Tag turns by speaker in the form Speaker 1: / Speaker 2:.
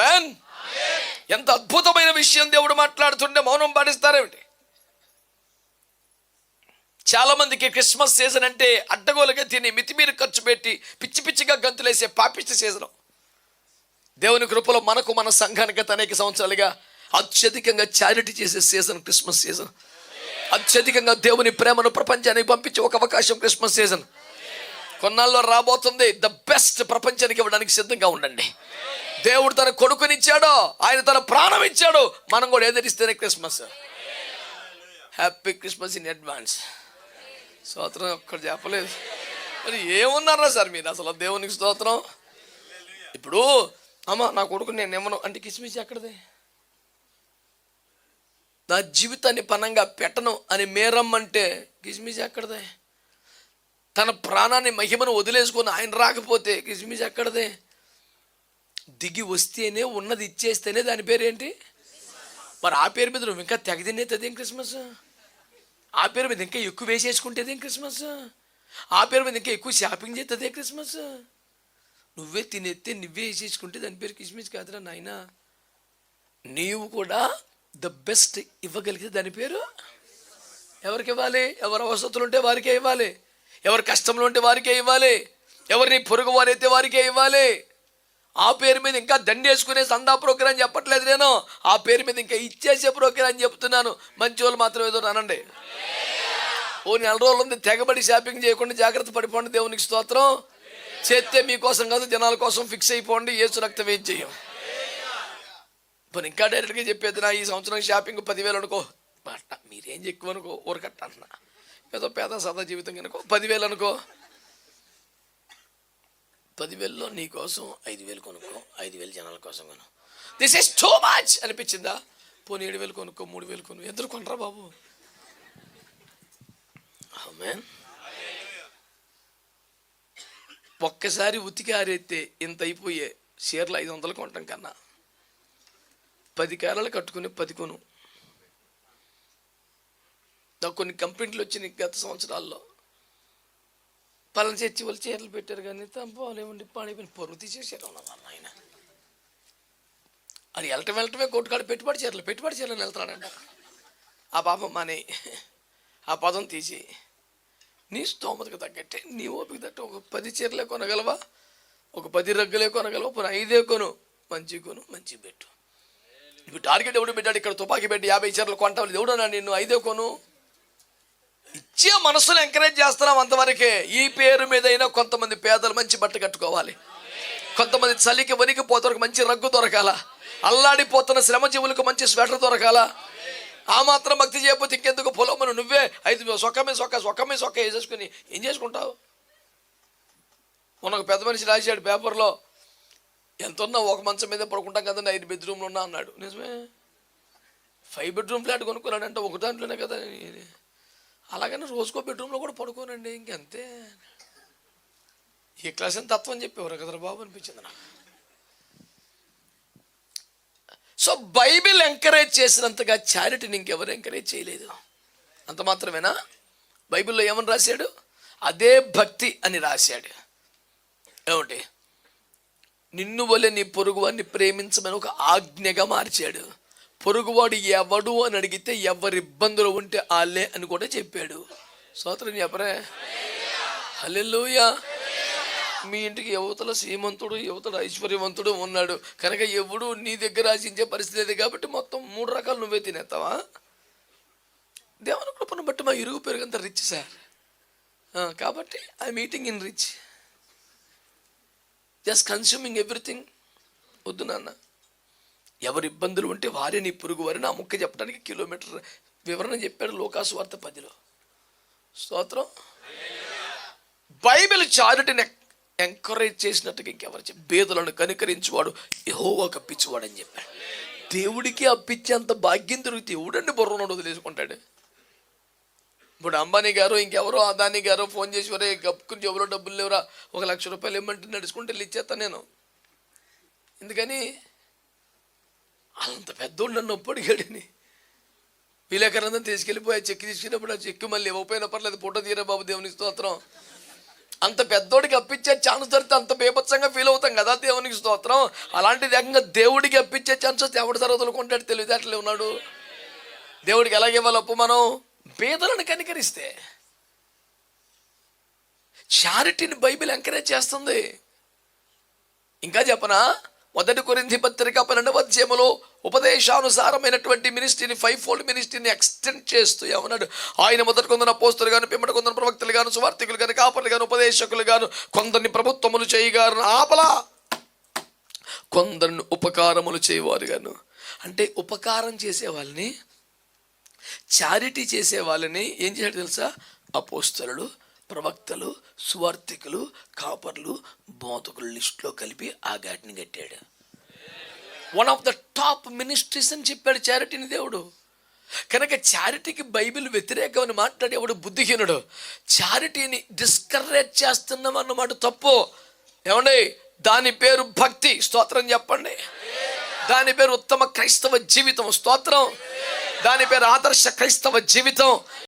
Speaker 1: Amen ఎంత అద్భుతమైన విషయం దేవుడు మాట్లాడుతుంటే మౌనం పాటిస్తారేమిటి? చాలా మందికి క్రిస్మస్ సీజన్ అంటే అడ్డగోలుగా తిని మితిమీరి ఖర్చు పెట్టి పిచ్చి పిచ్చిగా గంతులేసే పాపిష్ట సీజన్. దేవుని కృపలో మనకు మన సంఘానికి గత అనేక సంవత్సరాలుగా అత్యధికంగా చారిటీ చేసే సీజన్ క్రిస్మస్ సీజన్. అత్యధికంగా దేవుని ప్రేమను ప్రపంచానికి పంపించే ఒక అవకాశం క్రిస్మస్ సీజన్. కొన్నాళ్ళలో రాబోతుంది. ద బెస్ట్ ప్రపంచానికి ఇవ్వడానికి సిద్ధంగా ఉండండి. దేవుడు తన కొడుకునిచ్చాడో ఆయన తన ప్రాణం ఇచ్చాడు మనం కూడా ఎదిరిస్తేనే Christmas. Happy Christmas in advance. స్తోత్రం ఒక్కడు చెప్పలేదు. మరి ఏమున్నారా సార్ మీరు అసలు దేవునికి స్తోత్రం? ఇప్పుడు అమ్మ నా కొడుకు నేను ఇవ్వను. అంటే కిస్మిస్ ఎక్కడది? నా జీవితాన్ని పనంగా పెట్టను అని మేరమ్మంటే కిస్మిస్ ఎక్కడదే? తన ప్రాణాన్ని మహిమను వదిలేసుకొని ఆయన రాకపోతే కిస్మిస్ ఎక్కడదే? దిగి వస్తేనే ఉన్నది ఇచ్చేస్తేనే దాని పేరేంటి? మరి ఆ పేరు మీద నువ్వు ఇంకా తెగ ఏం క్రిస్మస్? ఆ పేరు మీద ఇంకా ఎక్కువ వేసేసుకుంటేదేం క్రిస్మస్? ఆ పేరు మీద ఇంకా ఎక్కువ షాపింగ్ చేస్తుంది క్రిస్మస్? నువ్వే తినేస్తే నువ్వే వేసేసుకుంటే దాని పేరు క్రిస్మస్ కాదురా నాయనా. నీవు కూడా ద బెస్ట్ ఇవ్వగలిగితే దాని పేరు ఎవరికి ఇవ్వాలి? ఎవరు అవసరతులు ఉంటే వారికే ఇవ్వాలి. ఎవరి కష్టంలో ఉంటే వారికే ఇవ్వాలి. ఎవరిని పొరుగు వారైతే వారికే ఇవ్వాలి. ఆ పేరు మీద ఇంకా దండేసుకునే సందా ప్రోగ్రాం చెప్పట్లేదు నేను. ఆ పేరు మీద ఇంకా ఇచ్చేసే ప్రోగ్రాం చెప్తున్నాను. మంచి వాళ్ళు మాత్రం ఏదో అనండి. ఓ నెల రోజులు ఉంది తెగబడి షాపింగ్ చేయకుండా జాగ్రత్త పడిపోండి దేవునికి స్తోత్రం. చేస్తే మీకోసం కాదు జనాల కోసం ఫిక్స్ అయిపోండి ఏసు రక్తం ఏం చెయ్యం ఇప్పుడు ఇంకా డైరెక్ట్గా చెప్పేది నా ఈ సంవత్సరం షాపింగ్ పదివేలు అనుకో. మీరేం ఎక్కువ అనుకో ఊరకట్ట అన్న ఏదో పేద సదా జీవితం అనుకో పదివేలు అనుకో. పదివేల్లో నీ కోసం ఐదు వేలు కొనుక్కో ఐదు వేలు జనాల కోసం కొను. దిస్ ఇస్ టూ మచ్ అనిపించిందా? పోనీ ఏడు వేలు కొనుక్కో మూడు వేలు కొను. ఎదురు కొనరా బాబు? మ్యాన్ ఒక్కసారి ఉతికి ఆరేస్తే ఇంత అయిపోయే షేర్లు ఐదు వందలు కొనటం కన్నా. పది కాలాలు కట్టుకుని పది కొను. నాకు కొన్ని కంపెనీలు వచ్చినాయి గత సంవత్సరాల్లో. పళ్ళని చర్చి వాళ్ళు చీరలు పెట్టారు కానీ తంపోలేమండి పాడైపోయిన పొరుగు తీసేసారు ఆయన. అది వెళ్ళటం వెళ్ళటమే కొట్టుకాడు పెట్టుబడి చీరలు. పెట్టుబడి చీరలు వెళ్తాడంట. ఆ పాపం మాని ఆ పదం తీసి నీ స్తోమతకు తగ్గట్టే నీ ఓపిక తట్టు ఒక పది చీరలే కొనగలవా? ఒక పది రగ్గులే కొనగలవా? పోనీ ఐదే కొను. మంచి కొను మంచి పెట్టు. ఇప్పుడు టార్గెట్ ఎవడు పెట్టాడు? ఇక్కడ తుపాకీ పెట్టి యాభై చీరలు కొంటావు. ఎవడన్నా నిన్ను ఐదే కొను. ఇచ్చే మనసును ఎంకరేజ్ చేస్తున్నాం అంతవరకే. ఈ పేరు మీద అయినా కొంతమంది పేదలు మంచి బట్ట కట్టుకోవాలి. కొంతమంది చలికి వణికిపోతారు మంచి రగ్గు దొరకాల. అల్లాడిపోతున్న శ్రమజీవులకు మంచి స్వెటర్ దొరకాల. ఆ మాత్రం భక్తి చేయకపోతే ఇంకెందుకు? పొలం నువ్వే. ఐదు సొక్క సొక్క సొక్కమే సొక్క వేసేసుకుని ఏం చేసుకుంటావు? మొన్న ఒక పెద్ద మనిషి రాశాడు పేపర్లో ఎంత ఉన్నా ఒక మంచం మీద పడుకుంటాం కదండి ఐదు బెడ్రూమ్లు ఉన్నా అన్నాడు. నిజమే. ఫైవ్ బెడ్రూమ్ ఫ్లాట్ కొనుక్కున్నాడంటే ఒక దాంట్లోనే కదా. అలాగనే రోజుకో బెడ్రూమ్లో కూడా పడుకోనండి ఇంకంతే. ఈ క్లాస్ అని తత్వం చెప్పేవారు కదరా బాబు అనిపించింది నాకు. సో బైబిల్ ఎంకరేజ్ చేసినంతగా చారిటీని ఇంకెవరు ఎంకరేజ్ చేయలేదు. అంత మాత్రమేనా? బైబిల్లో ఏమని రాశాడు? అదే భక్తి అని రాశాడు. ఏమంటే నిన్ను వలె నీ పొరుగువాడిని ప్రేమించమని ఒక ఆజ్ఞగా మార్చాడు. పొరుగువాడు ఎవడు అని అడిగితే ఎవరి ఇబ్బందులు ఉంటే వాళ్ళే అని కూడా చెప్పాడు. సోదరుని చెప్పరే హల్లెలూయా. మీ ఇంటికి యువతల శ్రీమంతుడు యువతల ఐశ్వర్యవంతుడు ఉన్నాడు. కనుక ఎవడు నీ దగ్గర ఆశించే పరిస్థితి లేదు కాబట్టి మొత్తం మూడు రకాలు నువ్వే తినేస్తావా? దేవుని కృపను బట్టి మా ఇరుగు పెరుగంత రిచ్ సార్. కాబట్టి I meeting in rich just consuming everything వద్దు నాన్న. ఎవరి ఇబ్బందులు ఉంటే వారే నీ పురుగు వారిని ఆ ముక్క చెప్పడానికి కిలోమీటర్ వివరణ చెప్పాడు లోకాసు వార్త పదిలో. స్తోత్రం. బైబిల్ చారిటీని ఎంకరేజ్ చేసినట్టుగా ఇంకెవరు చెప్పి బేదలను కనికరించువాడు ఒక పిచ్చివాడు అని చెప్పాడు. దేవుడికి అప్పించేంత భాగ్యం దొరికితే ఎవడండి బుర్రను వదిలేసుకుంటాడు? ఇప్పుడు అంబానీ గారు ఇంకెవరో అదానీ గారు ఫోన్ చేసి వరే గప్పుకుని ఎవరో డబ్బులు లేవురా ఒక లక్ష రూపాయలు ఇమ్మంటే నడుచుకుంటే వెళ్ళి ఇచ్చేస్తాను నేను. ఎందుకని? అంత పెద్దోళ్ళు నన్ను ఒప్పడిగాడని విలేకరందం తీసుకెళ్ళిపోయి ఆ చెక్కి తీసుకెళ్ళినప్పుడు ఆ చెక్కి మళ్ళీ ఇవ్వకపోయినా పర్లేదు ఫోటో తీరా బాబు దేవుని స్తోత్రం. అంత పెద్దోడికి అప్పించే ఛాన్స్ దొరికితే అంత బీభత్సంగా ఫీల్ అవుతాం కదా దేవునికి స్తోత్రం. అలాంటిది ఏకంగా దేవుడికి అప్పించే ఛాన్స్ వస్తే ఎవరి తర్వాత వదులుకుంటాడు తెలివితేటలే ఉన్నాడు. దేవుడికి ఎలాగ ఇవ్వాలి అప్పు మనం? పేదలను కనికరిస్తే. చారిటీని బైబిల్ ఎంకరేజ్ చేస్తుంది. ఇంకా చెప్పనా? మొదటి కొరింది పత్రిక పన్నెండవ అధ్యాయములో ఉపదేశానుసారమైనటువంటి మినిస్ట్రీని ఫైవ్ ఫోల్డ్ మినిస్ట్రీని ఎక్స్టెండ్ చేస్తూ ఏమన్నాడు ఆయన మొదటి కొందరు అపోస్తులు గాను పిమ్మట కొందరు ప్రవక్తలు గాను సువార్థికులు గాను కాపర్లు గాను ఉపదేశకులు గాను కొందరిని ప్రభుత్వములు చేయగారు. ఆపలా! కొందరిని ఉపకారములు చేయవారు గాను అంటే ఉపకారం చేసే వాళ్ళని చారిటీ చేసే వాళ్ళని ఏం చేశాడు తెలుసా? అపోస్తలు ప్రవక్తలు సువార్థికులు కాపర్లు బోధకులు లిస్టులో కలిపి ఆ ఘాటిని కట్టాడు. One of the top ministries అని చెప్పాడు చారిటీని దేవుడు. కనుక చారిటీకి బైబిల్ వ్యతిరేకమని మాట్లాడేవాడు బుద్ధిహీనుడు. చారిటీని డిస్కరేజ్ చేస్తున్నాం అన్నమాట తప్పు. ఏమండి? దాని పేరు భక్తి. స్తోత్రం చెప్పండి. దాని పేరు ఉత్తమ క్రైస్తవ జీవితం. స్తోత్రం. దాని పేరు ఆదర్శ క్రైస్తవ జీవితం.